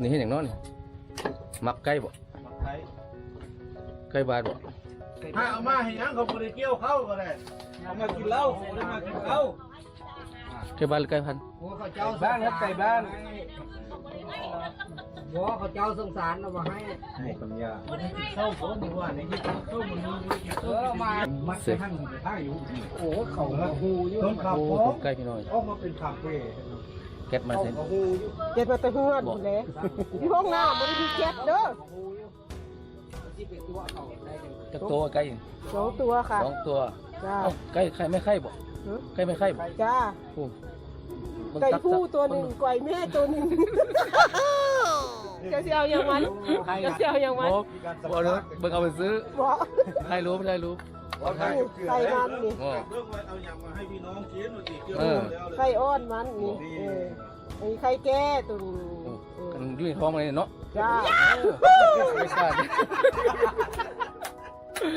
นี่เห็นอย่างน้อยนี่มักใกล้บ่ใกล้บ้านบ่ถ้าเอามาให้ยังเขาบ่ได้เกี่ยวเข้าก็ได้เอามากินเหล้าเขาบ่ได้มากินเหล้าใกล้บ้านหรือใกล้พันโอ้เขาเจ้าบ้านครับไก่บ้านโอ้เขาเจ้าสงสารเอามาให้ให้ปัญญาเข้าผมบ่ว่าในที่เข้ามันมีเออมามัดไปทั้งท่าอยู่โอ้เขามาฮูอยู่ต้นข้าวโอ้โพผมใกล้พี่น้อยออกมาเป็นคาเฟ่แก๊สมาเซ็นเขาฮูอยู่เจ็ดมาแตะเฮือนหมดเลยที่ห้องน้ำมันมีเจ็ดเด้อที่เป็นตัวเขาได้กันจักตัวใกล้สองตัวค่ะสองตัวจ้าเอ้าใกล้ใครไม่ใครบ่ฮะใกล้ไม่ใครบ่จ้าโอ้บิ่งไก่ตัผู้ตัตัวหนึ่งไก่แม่ตัวหนึ่งจะเสียวอย่างมันจะเสียวอย่างมันบ่บ่เด้อเบิ่งเอาไปซื้อบอกใครรู้ไม่ได้รู้ ไก่มันนี่อ๋อเรื่องไว้เอาอย่างมาให้พี่น้องกินว่าสิเกี่ยวเออ แล้วเลยไก่อ้อนมันนี่เออไอ้ไข่แก่ตัวนี้เออกันอยู่ในท้องมันเนาะจ้า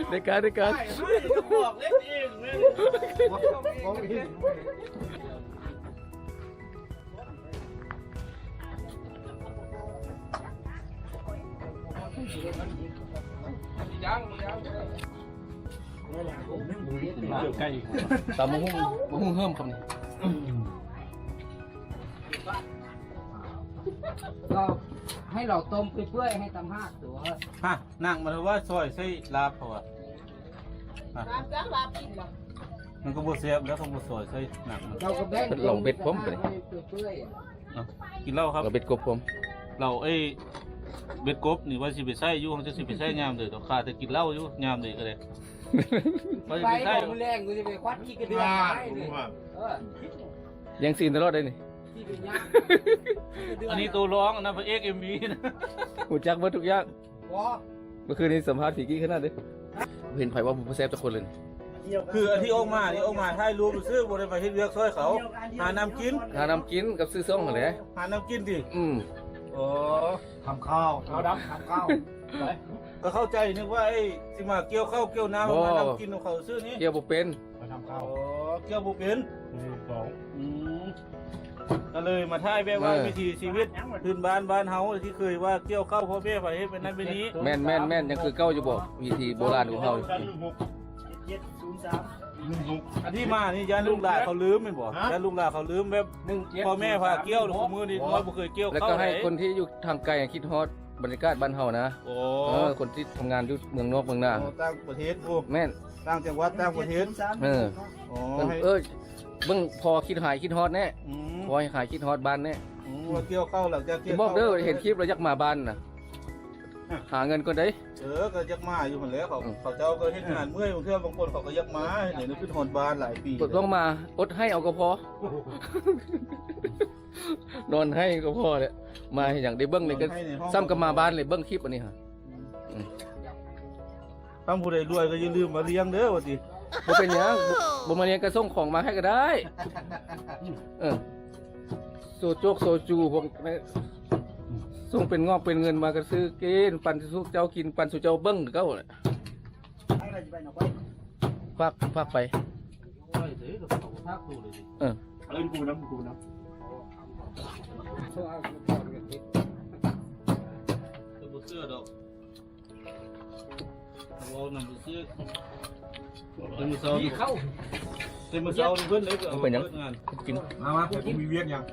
ได้การได้การได้การให้จะบอกเล่นเองแม่ของอีก ใกล้ตามมุ้งมุ้งเพิ่มคำนี้ก็ให้เราต้มเปื่อยๆให้ตำห้าตัวฮะนั่งมาเลยว่าซอยใส่ลาบเขาอะลาบจ้าลาบกินหรอมันก็บ่เสียบแล้วเขาบ่ซอยใส่หนังเราก็แบ่งเป็นหลงเบ็ดผมไปให้เปื่อยเอากินเหล้าครับกับเบ็ดกบผมเราเอ้เบ็ดกบนี่ว่าสิไปใส่อยู่งจะสิไปใส่ยามเด้อต้องขาดแต่กินเหล้าอยู่ยามเด้อก็ได้ ไปไปใส่บอกมันแรงกูจะไปควัดขี้กระเดือนให้เลยเออยังซีนตลอดเลยนี่ที่เป็นย่างอันนี้ตัวร้องนะพระเอก MV นะหูจักเบิดทุกอย่างว้าเมื่อคืนนี้สัมภาษณ์ผีกี้ขนาดนี้เห็นไผว่าผมแซ่บทุกคนเลยคืออันที่ออกมานี่ออกมาถ่ายรูปซื้อบ่ได้ไปเฮ็ดเวียกซอยเขา หาน้ำกิน หาน้ำกินกับซื้อซ่องอะไรหาน้ำกินดิอืมอ๋อทำข้าวเราดำทำข้าว ก็เข้าใจนึกว่าไอ้สิมาเกี่ยวข้าวเกี่ยวน้ำมาน้ำกินของเขาซื้อนี่เกี่ยวบ่เป็นอ๋อเกี่ยวบ่เป็นอืมก็เลยมาถ่ายแบบว่าวิถีชีวิตพื้นบ้านบ้านเฮาที่เคยว่าเกี่ยวข้าวพ่อแม่ไปเฮ็ดเป็นนั้นเป็นนี้แม่นแม่นแม่นยังคือเก้าอยู่บ่วิธีโบราณของเขาอยู่อันที่มานี่ยานลูกหลานเขาลืมแม่นบ่ยานลูกหลานเขาลืมแบบหนึ่งเจ็ดพ่อแม่พาเกี่ยวทุกมื้อนี่น้อยบ่เคยเกี่ยวแล้วข้าวก็ให้ไหนคนที่อยู่ทางไกลคิดฮอด บรรยากาศบ้านเฮานะโอ้เออคนที่ทำงานอยู่เมืองนอกเมืองนาต่างประเทศกูแม่น ต่างจังหวัดต่างประเทศเออ อ๋อเบิ่งให้เออเบิ่งพอคิดหายคิดฮอดแน่อืมพอให้หายคิดฮอดบ้านแน่อืมว่าเกี่ยวข้าวหลังจากเกี่สิยวบอกข้าวเด้อเห็นคลิปแล้วอยากมาบ้านน่ะ หาเงินก่อนได้เออก็ยักมาอยู่หั่นแหล้วเขาอืมเขาเจ้าก็เฮ็ดงานเมื่อยบางเทื่อบางคนเขาก็ยักมาเดี๋ยวนี้คือทนบ้านหลายปีต้องมาอดให้เอาก็พอนอนให้ก็พอเลยมาอย่างได้เบิ้งเลยก็ให้ในห้องซ้ำกับมาบ้านเลยเบิ้งคลิปอันนี้ฮะถ้าผู้ใดรวยก็อย่าลืมมาเลี้ยงเด้อว่าติบ่เป็นหยังบ่บ่มาเรียนก็ส่งของมาให้ก็ได้ เออโซโจกโซจูพวกนี้ ส่งเป็นงอกเป็นเงินมาก็ซื้อกินปันสุเจ้ากินปันสุเจ้าเบิ้งก็เอาแหละฝากฝากไปโอ้ยเด้อเขาก็ทักดูเลยดิเออเอิ้นกูน้ำกูน้ำจะบ่เสื้อดอกเอานำไปซื้อเต็มมือเช้าดิเข้าเต็มมือเช้าดิเพิ่นเลยก็เอาเป็นหยังปิดงานกินมามาผมมีเวียกยัง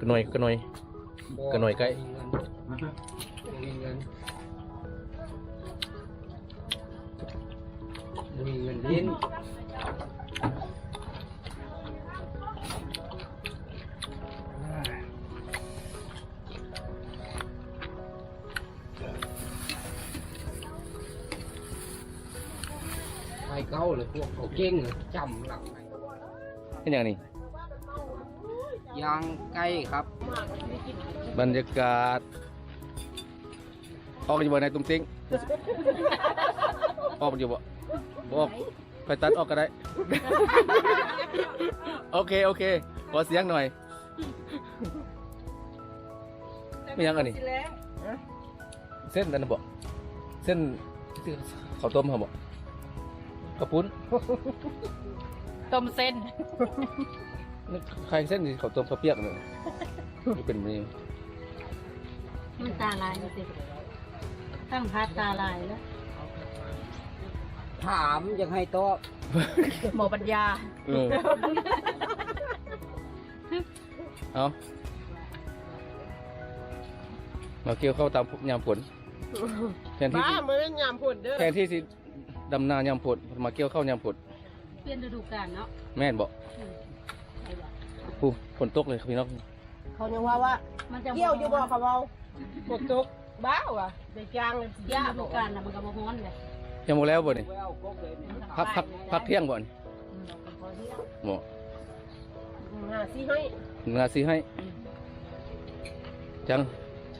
กระหน่อยกระหน่อย ก็หน่อยใกล้มีเงินมีเงิน ยพวกเขาเก่งเลยจำหลังไหนเป็นอย่างนี้ยางใกล้ครับ บรรยากาศ ออกอยู่บ่ในตุ้มติ้งออกอยู่บ่บออกไปตัดออกก็ได้ โอเค โอเค ขอเสียงหน่อย ไม่ยังอันนี้ เส้นนั่นนะบ่เส้นที่ข้าวต้มเขาบ่กระปุ้นต้มเส้นอ ใครเส้นนี่เขาต้มข้าวเปียกเนี่ยนี่เป็นแบบนี้มันตาลายสิตั้งพัดตาลายแล้ว ถามยังให้ตอบหมอปัญญาเออเอามาเกี่ยวเข้าวตามยามฝนแทนที่บ้าสิมันเป็นยามพุ่นเด้อแทนที่สิดำนายามฝนมาเกี่ยวเข้าวยามฝนเปลี่ยนฤดูกาลเนาะแม่นบอก ผู้ฝนตกเลยครับพี่น้องเขายังว่าว่ามันจะเกี่ยวอยู่บ่เขาเว้าฝนตกบ้าวอะได้จางเลยยาฤดูกาลน่ะมันก็บ่ฮ้อนเลยยังหมดแล้วบ่นี่แววกบเลยนี่พักพักพักเที่ยงบ่นี่บ่หาสิให้งาซีให้จัง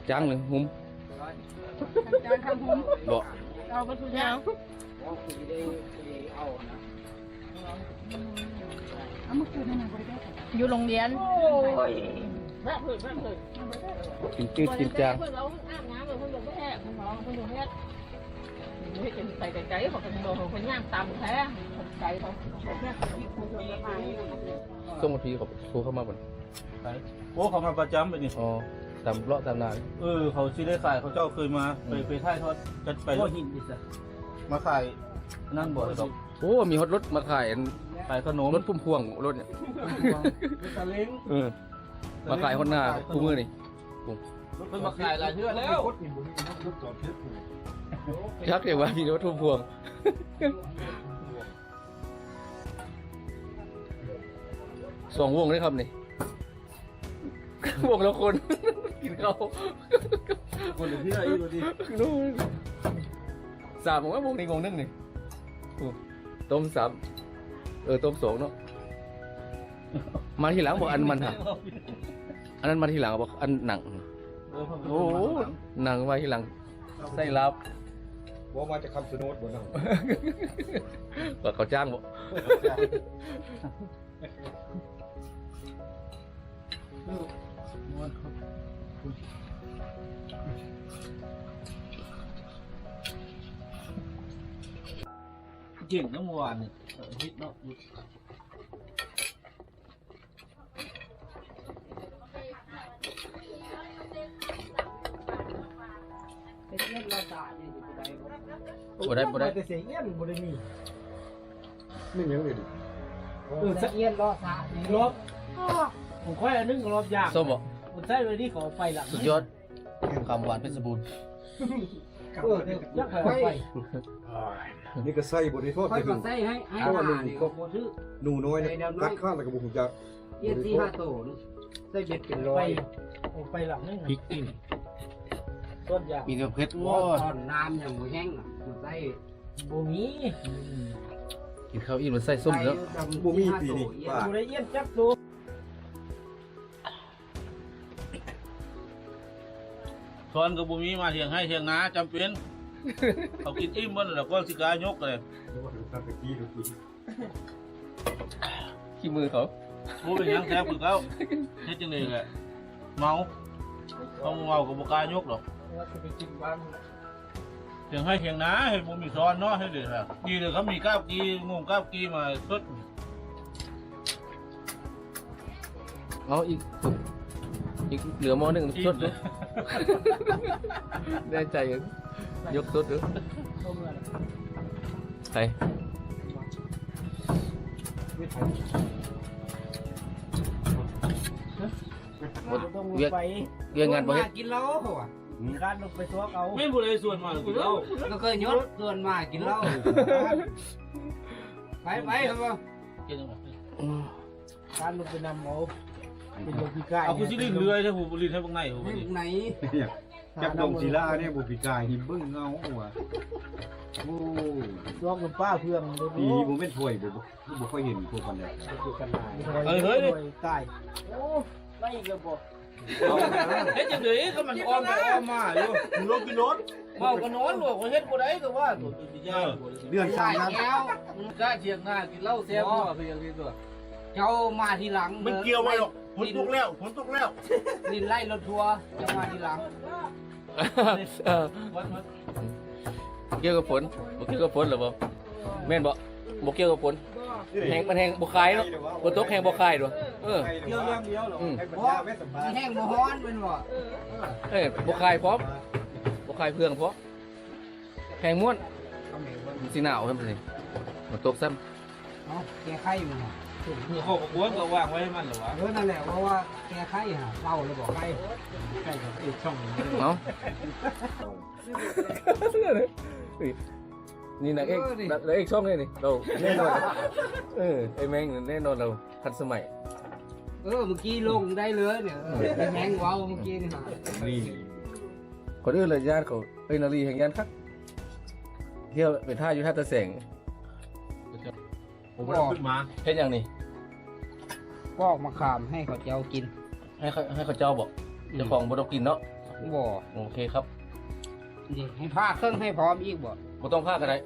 จังเลยหุ้มจานทำหุ้มบ่เอาไปทุกอย่าง เอาคือได้เอานะเอามาคืนให้นางบริได้อยู่โรงเรียนโอ้ยแม่เพิ่นแม่เพิ่นกินจืดกินจางเพิ่นเอาอาบน้ำเพิ่นลงไปแท้เพิ่นร้องเพิ่นอยู่เฮ็ดเฮ็ดจนไปไกลๆเขาเพิ่นโดนเพิ่นย่างตามแท้ไกลเขาแค่เขาพิกเขาจะมาส่งมาทีเขาโทรเข้ามาบ่นไปโอ้เขามาประจำไปนี่อ๋อตามเลาะตามนาเออเขาสิได้ขายเขาเจ้าเคยมาไปไปท่ายทอดจะไปโอ้หินดิสะมาขายนั่นบ่ดอก โอ้ มีฮอตรถมาขายอันขายขนมรถพุ่มพวงรถเนี่ยตะเล้งเออมาขายฮอตหน้าคู่มือนี่เพิ่นมาขายหลายเทื่อแล้วยักเรียกว่ามีรถพุ่มพวงสองวงเลยครับนี่วงละคน กินข้าวคนละเทื่ออีกดินู่นสามผมว่าวงนี้วงหนึงนี่โอ้ ต้มสามเออต้มสองเนาะมาทีหลังบอกอันมันฮะอันนั้นมาทีหลังบอกอันหนังโอ้โหหนังมาทีหลังใส่ลับว่ามาจะคำสโนดบนนั้นว่าเขาจ้างบ เก่งนะเมื่อวานนี่ฮิตเนาะเป็นเงินเราตาเนี่ยอยู่ได้บ่บ่ได้บ่ได้แต่เสียงเอี้ยนบ่ได้มีนี่ยังเลยดิเออสะเอียนรอสาดีรอบผมค่อยอันนึงรอบยากส้มบอกผมใช้เลยที่ขอไปหลังสุดยอดคำหวานเพชรบูรณ์เออเดี๋ยวยักษ์ไปไป นี่ก็ใส่บ่ได้ทอดค่อยไปถึมางใส่ให้ให้เพราะว่าหหนึ่น้างนี่ก็ก็บ่ซื้อหนูน้อยนะกัดข้างแล้วก็บ่ฮู้จักเอียนสี่ห้าโตนใส่เบ็ดเป็นร้อไปยผมไปหลังนึงพริกอินต้นยางมีแต่เพชรตว้าอนน้ำยังบ่แห้งอะมันใส่บ่มีกินข้าวอินมันใส่ส้มแล้วบ่มีปีนี้ป้าดูได้เยี่ยนจับตัวช้อนกับบุมีมาเถียงให้เถียงนาจำเป็น เขากินอิ่มเมื่อแล้วก็สิกายกเลยแล้วก็ถึงตะกี้ดูกี้ขี้มือเขารู้เป็นหยังแท้คือเขาเฮ็ดจังได๋แหละเมาเขาเมากับบ่กล้ายกหรอกว่าจะไปกินบ้านเถียงให้เถียงนาให้บ่มีช้อนเนาะให้เด้อครับดีเลยเขามีก้าวกีงงก้าวกีมาสดเอาอีกอีกเหลือหม้อหนึ่งสดเลยได้ใจกัน ยกสดเลยต้มเลยไปหมดต้องเวียกไปเวียกงานบ่เฮ็ดกินเหล้าเขาอะการลงไปซัวเอาไม่ผู้ใดส่วนมากินเหล้าก็เคยยศเกินมากินเหล้าไปไปครับว่ากินจังได๋อืมการลงไปนำเอาเป็นโลกิก้าเอาคือสิลิ้นเลื่อยใช่ผู้ลิ้นให้เบิ่งในผู้ไม่นี่ไหน จับดงศิลาเนี่ยบ่ปีกายนี่เบิ่งเงาว่ะโอ้ซัวกับป้าเพื่อนดูปีบ่แม่นถ้วยบ่บ่ค่อยเห็นพวกกันได้เฮ้ยเฮ้ยตายโอ้ไม่อีกแล้วบ่เฮ็ดจังได๋ก็มันอ้อมไปอ้อมมาอยู่มึงลงกินรถเมาก็นอนลูกก็เฮ็ดบ่ได้ก็ว่าตัวสิยาเดือนสามนั้นแก้วมันกล้าเถียงหน้ากินเหล้าแซ่บบ่คืออย่างนี้ตัวเจ้ามาทีหลังมันเกี่ยวไว้หรอกฝนตกแล้วฝนตกแล้วลินไล่รถทัวร์เจะมาทีหลัง เออวันวันเกี่ยวกับฝนบ่เกี่ยวกับฝนหรอบ่แม่นบ่บ่เกี่ยวกับฝนแห้งมันแห้งบ่คายเนาะฝนตกแห้งบ่คายด้วยเออเกี่ยวอย่างเดียวเหรออืม ให้ปัญญาไม่สบายแห้งบ่ฮ้อนเป็นบ่เอ้ยบ่คายพร้อมบ่คายเพื่องพร้อมแข่งม้วนเอาแม่เบิ่งมันสิหนาวครับสิมันตกซ้ำเอาะแก้ไข้มันน่ะ คือเขาก็กวก็วางไว้ให้มันเหรอวะเออนั่นแหละเพราะว่าแกไข้ฮะเล่าแล้วบอกไข้ใกล้กับอีกช่องหนึงำเนาะนี่นางเอกนางเอกช่องนี่นี่เราแน่นอนเออไอ้แม่งแน่นอนเราทันสมัย เออเมื่อกี้ลงได้เลยเนี่ยเออไอ้แมงว้าเมื่อกี้นี่ฮะนี่คนอื่นเลยญาติเขาเอ้ยนาลีแห่งญาติครับเที่ยวเป็นท่าอยู่ท่าตะแสง ผมไม่ได้ขึ้นมาเฮ็ดอย่างนี้ปอกมะขามให้เขาเจ้ากิน ให้เขาให้เขาเจ้าบอกเจ้าของบ่ต้องกินเนาะบ่โอเคครับนี่ให้ผ้าเครื่องให้พร้อมอีกบ่บ่ต้องพาก็ได้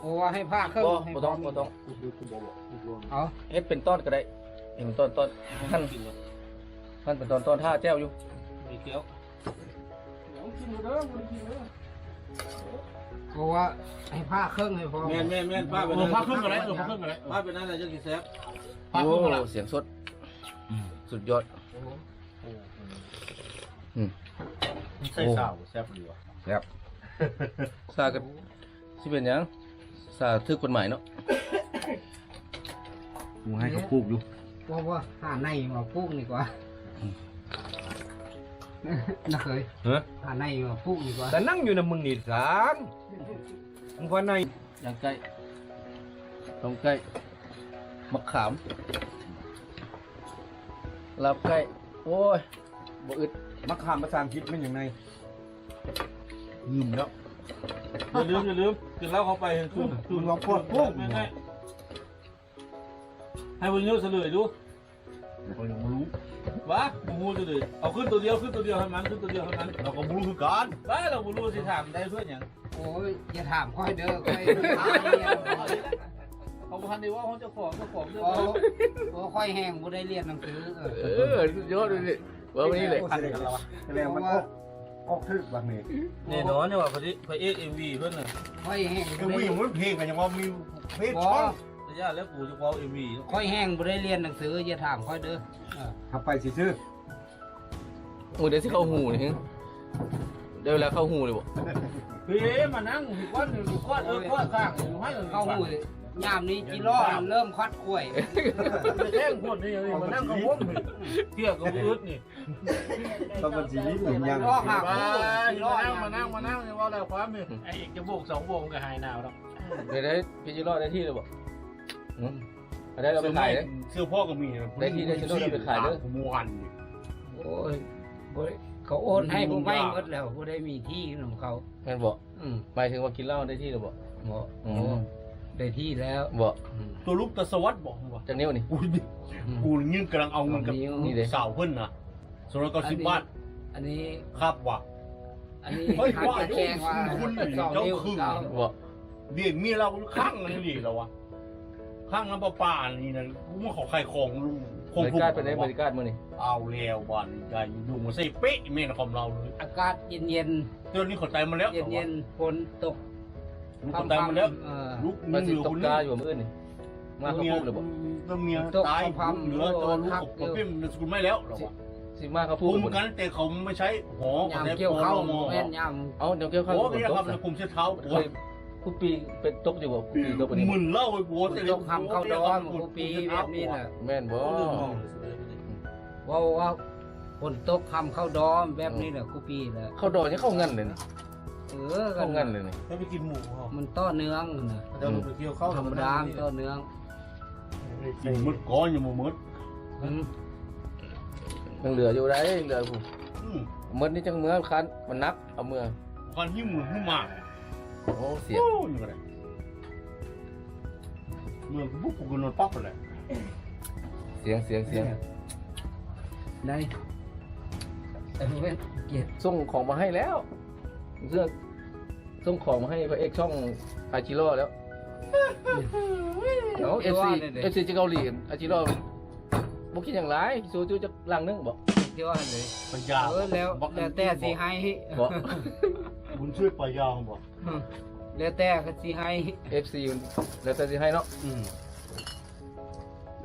โอ้ว่าให้ผ้าเครื่องบ่ให้บ่พต้ร้อองมบ่ต้องเอาเฮ็ดเป็นต้นก็ได้เฮ็ดเป็นต้นต้นท่านท่านเป็นต้นต้นท่าแจ้วอยู่มีเกี่ยวเพราะว่าให้ผ้าเครื่องให้พร้อมแม่นแม่นแม่นป้าเป็นเออพักครึ่งกันเลยเออพักครึ่งกันเลยป้าเป็นอะไรจะกินแซ่บพักโอ้ครึ่งกันเลยเสียงสดสุดยอดใส่สาวแซ่บดีว่ะซากันสิเป็นหยังซาถือกฎหมายเนาะกูให้เขาพูกอยู่ เพราะว่าหาในมาปลูกดีกว่า น่าเคยเฮ้ยหาในมาปลูกดีกว่าแต่นั่งอยู่ในมึงนี่สามมึงว่าในอย่างใกล้ต้องใกล้มะขามลับใกล้โอ้ยบ่อึดมะขามภาษาอังกฤษมันอย่างไรยืมแล้วอย่าลืมอย่าลืมกินเหล้าเข้าไปคือมึงลองพูดปุ๊บไม่ให้ให้วันนี้เฉลยดูเรายังไม่รู้ วะมูมูเฉลยเอาขึ้นตัวเดียวขึ้นตัวเดียวเท่านั้นขึ้นตัวเดียวเท่านั้นเราก็ไม่รู้คือการบ้าเราไม่รู้สิถามได้เพื่อนอย่างโอ้ยอย่าถามค่อยเด้อค่อยถามเนี่ยเขาพันได้ว่าเขาจะของเจ้าของเรื่องโอ้โอ้ค่อยแห้งบ่ได้เรียนหนังสือเออเออสุดยอดเลยนี่ว่าวันนี้เลยแสดงแสดงมันออกออกทึกบางนี่แน่นอนเนี่ยว่าพระพระเอกเอ็มวีเพื่อนน่ะค่อยแห้งคือบ่วิ่ได้งมันเพลงกันยังว่ามีเพลงบ่ช่อง ระยะแล้วกูจะเอาเอ็มวีค่อยแห้งบ่ได้เรียนหนังสืออย่าถามค่อยเด้อเออขับไปสิซื้อมือเดี๋ยวสิเข้าหูนี่ฮะเดี๋ยวเวลาเข้าหูเลยบ่เฮ้ยมานั่งหิก้อนหนึ่งก้อนเออก้อนข้างหนึ่งให้เข้าหูยามนี้จิล้อเริ่มคัดกล้วยไปแจ้งคนนี่มานั่งกับผมเที่ยวกับอึดนี่ต้องเป็นสีนี้หนึ่งยังล้อหักมาจิล้อนั่งมานั่งมานั่งเนี่ยว่าแล้วความนี่ไอ้อีกจะโบกสองโบกกับหายหนาวแล้วเดี๋ยวได้พี่จิโร่ได้ที่เลยบ่ อืมเอาได้เราไปขายเลย เสื้อพ่อก็มีได้ที่ได้ที่โน่นเอาไปขายเด้อมวนโอ้ยบ่ได้เขาโอนให้ผมไม่หมดแล้วบ่ได้มีที่ของเขา แม่นบ่อืมหมายถึงว่ากินเหล้าได้ที่หรือบ่บ่อืโอ้มได้ที่แล้วบ่อืมตัวลูกตะสวัสดิ์บอกว่าจังนิ้วนี่กูกูยิ่งกำลังเอาเงินกับนี่เด้สาวเพิ่นนะสองร้อยเก้าสิบบาทอันนี้ ครับว่ะ อันนี้เฮ้ยหัดว่าจะแจ้งว่าคุณนี่สองเจ้านิ้วคือเราบ่เดี๋ยวเมียเราข้างนี่ดิเราวะ ข้างน้ำประปานี่นะกูมาขอใครของลุงคบงริถูกการเป็นได้บริการมื้อนี่เอาแล้ววันใหญ่ดูมาใส่เป๊ะเมนของเราเลยอากาศเย็นเดี๋ยวนี้เขอใจมาแล้วๆเย็นๆฝนตกลูกเขอใจมาแล้วเออลูกมาเหสิลือตคกนกานี้อยู่มื้ออื่นนี่มาเขาเมียพูดเลยบ่ตัวเมียตายเหลือตัวลูกของเพิ่มนสกุลไม่แล้วหรอวะสิมาเขาพูภูดมิบ่กันแต่เขาไม่ใช้หอยามใช้เกี่ยวเข้าหอแม่นยามเอาเดี๋ยวเกี่ยวข้าวโอ้ฝนยตครักบซะคุมเช็ดเท้าเคย ผู้ปีเป็นตกอยู่บ่ผู้ปีตกบ่นี่มึนเล่าไอ้บัวฝนตกคำเข้าดอมกูปีแบบนี้แหละแม่นบ่ว่าว่าฝนตกคำเข้าดอมแบบนี้แหละกูปีแหละเข้าดอกยังเข้างันเลยนี่เออกัเข้านงันเลยนี่ให้ไปกินหมูเขามันต้อเนื้องนะจะไปเที่ยวเข้าธรรมดามันต้อเนื้องกินมืดก้อนอย่ามามืดอืมยังเหลืออยู่ได้ยังเหลือผู้อืมมื้อนี้จังเมื่อคันมันนักเอาเมื่อคันที่มือหูหมาก โอ้เสียโอ้ยอะไรเมื่อปุ๊บกูนอนปั๊บเลยเสียงเสียงเสียงได้แต่เว้นเกียรติส่งของมาให้แล้วเรื่องส่งของมาให้พระเอกช่องอาจิโร่แล้วเนาะเอฟซีเอฟซีจะเกาหลีอาจิโร่บุคิดอย่างไรสูจูจะลังนึงบอกที่ว่าเลยปัญญาเออแล้วแล้วแต่สิให้บอก บุญช่วยปัญญาบอกแล้วแต่ก็สิให้เอฟซีแล้วแต่สิให้เนาะอืม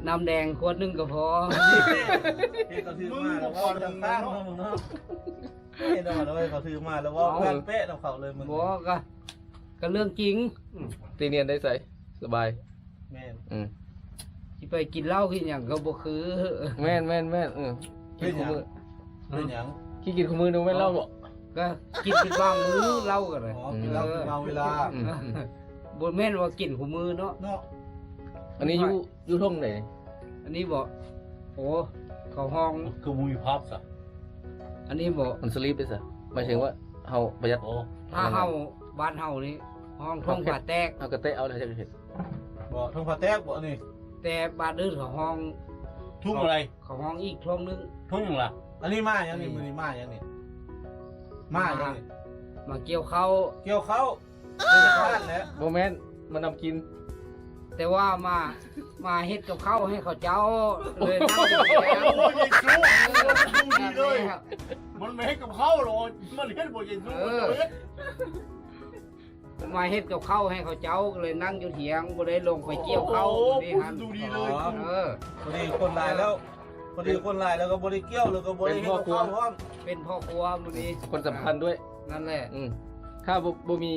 น้ำแดงขวดหนึงก็พอ ที่เขาถือมาแล้วว่าจะข้างเนาะมึงเนาะเห็นเอาเลยเขาถือมาแล้วว่าการเป๊ะของเขาเลยมึงบอกก็ก็เรื่องจริงตีเนียนได้ใส่สบาย แม่นอืมสิไปกินเหล้ากินอย่างก็บ่คือแม่นแม่นแม่นเออกินขมือเป็นหยัง ขี้กินขมือดูแม่นเล่าบ่ ก็กินเป็นบางมื้อเหล้าก็เลยอ๋อกินเหล้ากินเมาเวลาอืมอืมบ่แม่นว่ากินของมือเนาะ เนาะอันนี้อยู่อยู่ท่งไหนอันนี้บอกโอ้เขาห้อง คือมุยภาพสะอันนี้บอกมันสลีปได้ซะหมายถึงว่าเฮาประหยัดโอ้ถ้าเฮาบ้านเฮานี่ห้องท่องผ่าแตก เอากระเตะเอาเลยจะเห็นบ่ทงผ้าแตกบ่นี่แต่บ้านอื่นเขาห้องทุ่งอะไรเขาห้องอีกท่องนึงทุ่งอย่างไรอันนี้มายังนี่มือนี้มายังนี่ มายังนี่มาเกี่ยวเขา เกี่ยวเขาเป็นทานแล้วโมแม่นมานำกิน แต่ว่ามามาเฮ็ดกับเขาวให้เขาเจ้าเลยนั่งอยู่แล้วโอ้ยไอ้จุ๊ดูดีเลยครับมันไม่ให้กับเขาหรอกมันเห็นบ่ยินดูมันเฮ็ดมาเฮ็ดกับเขาวให้เขาเจ้าก็เลยนั่งอยู่เถียงบ่ได้ลงไปเกี่ยวเขาโอ้นี่โหฮันดูดีเลยเออพอดีคนหลายแล้ว พอดีคนหลายแล้วก็บริเกี่ยวแล้วก็บริเฮ็ดกับข้าวพร้อมเป็นพ่อครัวมื้อนี้คนสำคัญด้วย นั่นแหละอืมถ้าบ่บ่มี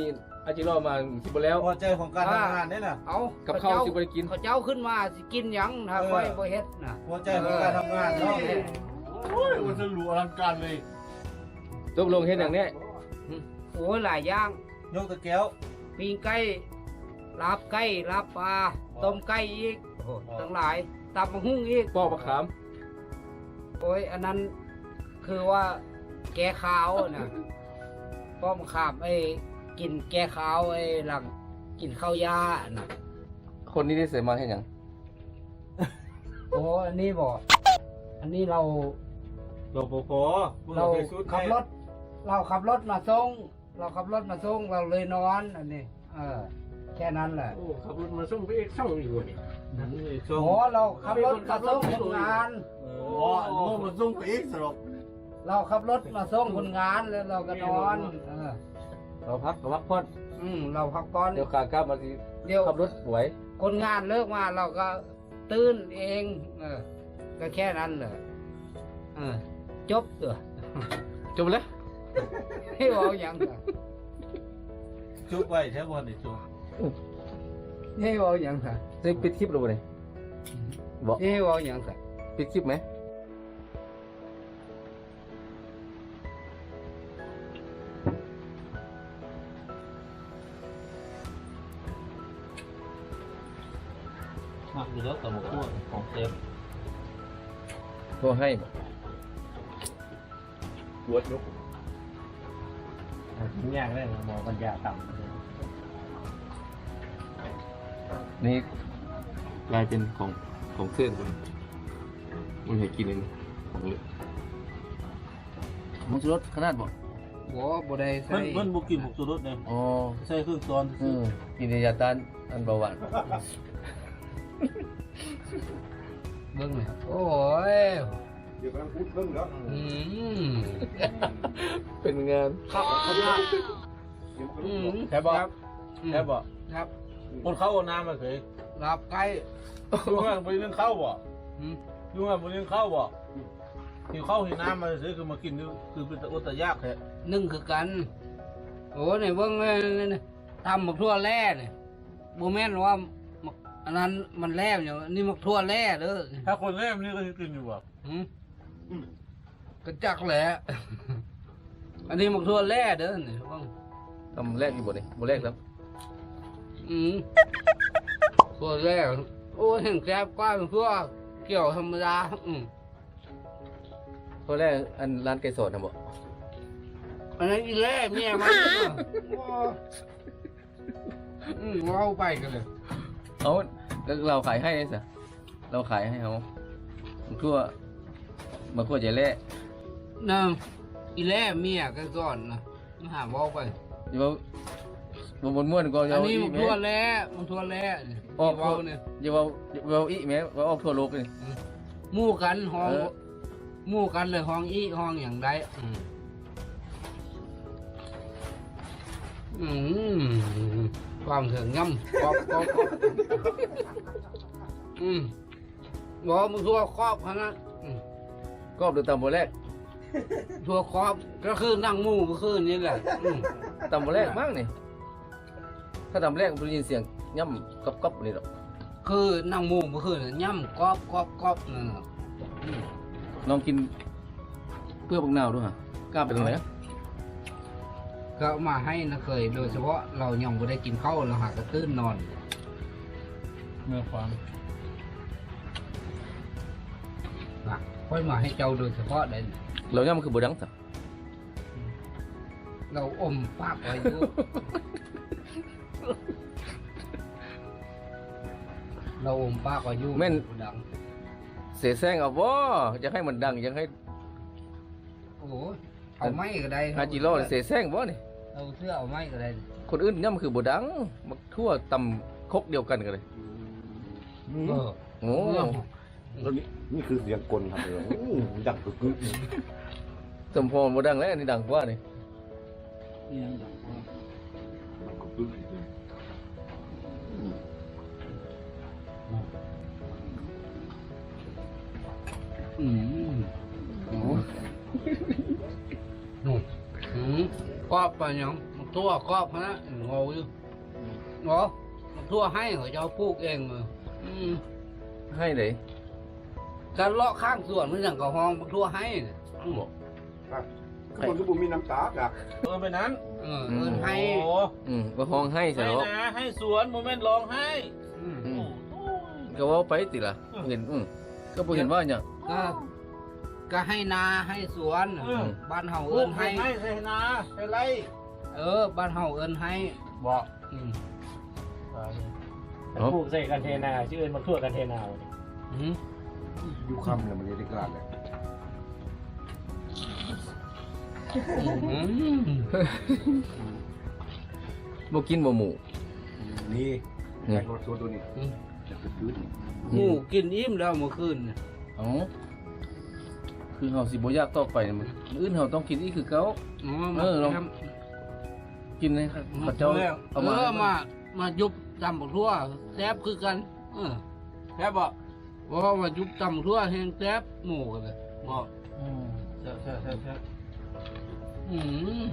อาจิโร่มาสิบ่แล้ว พอใจของการทำงานนี่น่ะ เอากับข้าวสิบ่ได้กินเขาเจ้าขึ้นมาสิกินหยังถ้าเออค่อยบ่เฮ็ดน่ะหัวใจของการทำงานเนาะโอ้ยมันจะหรูอลังการเลยตกลงเฮ็ดอย่างเนี้ยโอ้ยหลายอย่าง ยกตะแก้วปิ้งไก่ลาบไก่ลาบปลาต้มไก่อีกโอ้ทั้งหลายตำบักหุ่งอีกปอกมะขาม โอ้ยอันนั้นคือว่าแกขาวน่ะป้อมขาบไอ้กินแกขาวไอ้หลังกินข้าวยาน่ะคนนี้ได้เสมาเฮ็ดหยังโอ้อันนี้บอกอันนี้เรารปภเราขับรถ เราขับรถมาส่ง เราขับรถมาส่งเราเลยนอนอันนี้ เออ แค่นั้นแหละโอ้ขับรถมาส่งไปเอกช่องอยู่นี่ช่วงโอ้เราขับรถมาส่งคนงานโอ้โหมันส่งไปอีกสำหรับเราขับรถมาส่งคนงานแล้วเราก็นอนเออเราพักเราพักผ่อนอืมเราพักผ่อนเดี๋ยวขากลับมาสิเดี๋ยวขับรถไหวคนงานเลิกมาเราก็ตื่นเอง เออ ก็แค่นั้นเลยเออ จบเถอะจบแล้วให้บอกอย่างเถอะจุกไว้ใช่บ่นี่จุ กให้บอกอย่างเถอะได้ปิดคลิปแล้วบ่นี่บ่ให้อกอย่างเถอะปิดคลิปไหมมักอยู่แล้วกับหมกตัวของเซฟโทรให้บ่รวดยกทิ้งยากเลยหมอปัญญาต่ำ นี่กลายเป็นของของเพื่อนคนมันให้กินเองของเหลือมันรสขนาดบ่บ่บ่ได้ใส่ เพิ่นเพิ่นบ่กินหมกตัวรสเลยอ๋อใส่เครื่องซ้อนอืมกินยาต้านอันเบาหวานเบิ่งเลยโอ้ยเดี๋ยวกำลังพูดเรื่องแล้วอืมเป็นงานครับอืมใช่บ่ครับใช่บ่ครับ คนเข้าเอาน้ำมาเคยรับไก่ดูว่าบ่ได้เข้าบ่อืมดูว่าบ่ได้เข้าบ่หิวข้าวหิวน้ำมาซื้อคือมากินนี่คือเป็นตะอดตะยากแท้นึ่งคือกัน โอ้นี่เบิ่งเลยนี่ทำหมกทั่วแร่นี่บ่แม่นว่าหมักอันนั้นมันแร่อย่างนี่หมกทั่วแร่เด้อถ้าคนแรกนี่ก็สิกินอยู่บ่หืมก็จักแหละอันนี้หมกทั่วแร่เด้อนี่เบิ่งทำแรกอยู่บ่นี่บ่แรกครับ อืมทั่วแร่โอ้ยแห่งแซ่บกว่าเป็นทั่วเกี่ยวธรรมดาอืมเพราะแรกอันร้านไก่สดทำบ่อันนั้นอีแร่เมียมันโอ้อืมเว้าไปกันเลยเอาแล้วเราขายให้สิเราขายให้เขามันทั่วมาขั้วใจแร่นะอีแล่เมียกันก่อนนะมาหาว้าไปอย่าว่ บ่บนม่วนก็อัอย่านนี้อีมันแม่ทั่วแล่มันทั่วแล่ออกเว้าเนี่ยอย่าว่าอย่าว่าอีแม่ว่าออกทั่วโลกนี่ หมู่กันห้องเออ หมู่กันเลยห้องอีห้องอย่างใดอืมอืมความเถื่อนง่ำกรอบกรอบกรอบอืมบอกมึงทั่วครอบเขานะอืม ก็เดือตำบ่แรกทั่วครอบก็คือนั่งหมู่เมื่อคืนนี่แหละอืมตำบ่แรกมั้งนี่ ถ้าตำแรกมันได้ยินเสียงย่ำก๊อบๆนี่หรอกคือนั่งหมู่เมื่อคืนน่ะย่ำกรอบกรอบกรอบนั่นน่ะอืมน้องกินเปลือกบักนาวด้วยฮะกล้าไปตรงไหนอะก็เอามาให้นะเคย โดยเฉพาะเรายังไม่ได้กินข้าวเราหากระตื้นนอน เมื่อความนะค่อยมาให้เจ้าโดยเฉพาะเลยเราย่ำคือบ่ดังสักเราอมปากไว้อยู่ เราอมปากไว้อยู่ดัง เสแสร้งเอาบ่อยากให้มันดังอยากให้โอ้โหเอาไม้ก็ได้ฮาจิโร่เสแสร้งบ่นี่เอาเสื้อเอาไม้ก็ได้คนอื่นย่ำคือบ่ดังมักทั่วตำคกเดียวกันกันเลยเออโอ้แล้วนี่นี่คือเสียงกลครับเลยอู้ดังกึกกึกสมพรบ่ดังแล้วอันนี้ดังกว่านี่ อืมโอ้หนุ่มอืมกรอบไปยังมันทั่วกรอบนะงออยู่งอมันทั่วให้เขาจะเอาปลูกเองมืออืมให้เลยการเลาะข้างสวนมันอย่างกับห้องมันทั่วให้น่ะอืมคนที่บุมีน้ำตาจ้ะเออไปนั้นเออเอินให้โอ้อืมบ่ห้องให้ซะให้เนาะนะให้สวนโมเมนต์ร้องให้อืมอืมก็เว่าไปติล่ะเห็นอืมก็บ่เห็นว่าหยัง ก็ก็ให้นาให้สวนอืมบ้านเฮาปลูเอิกนให้ให้ให้ใส่นาใส่ไรเออ บ้านเฮาเอินให้บอกอืมปลูกใส่กันเทนาชื่ออื่นมาทั่วกันเทนาอืมอยู่คำเนี่ยมันจะได้กล้าเลยอืมบ่กินบ่หมูนี่นี่รถตัวตัวนี้จะกึกกึกหมูกินอิ่มแล้วเมื่อคืนน่ะ เอ๋อคือเฮาสิบ่อยากต่อไปนี่มันอื่นเฮาต้องกินอีกคือเก่าอ๋อเออลองทกินให้เขาำเขาเจ้าเอเอาอมามา มายุบตำบักทั่วแซ่บคือกัน เออแค่บอกเพราะว่ามายุบตำบักทั่วแห้งแซ่บหมูกันเลยบอกใช่ใช่ใช่ใช่อืม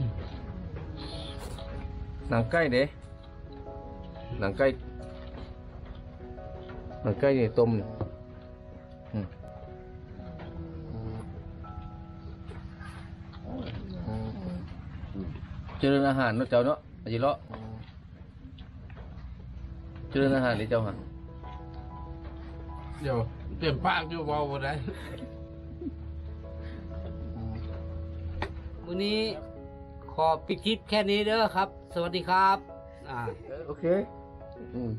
หนังไก่เด้หนังไก่หนังไก่นี่ต้มนี่อื เจริญอาหารเนาะเจ้าเนาะอาจิเลาะเจริญอาหารเลยเจ้าฮะเดี๋ยวเต็มปากอยู่เบาบ่ได้วันนี้ขอปิดคลิปแค่นี้เด้อครับ สวัสดีครับ อ่า โอเค อืม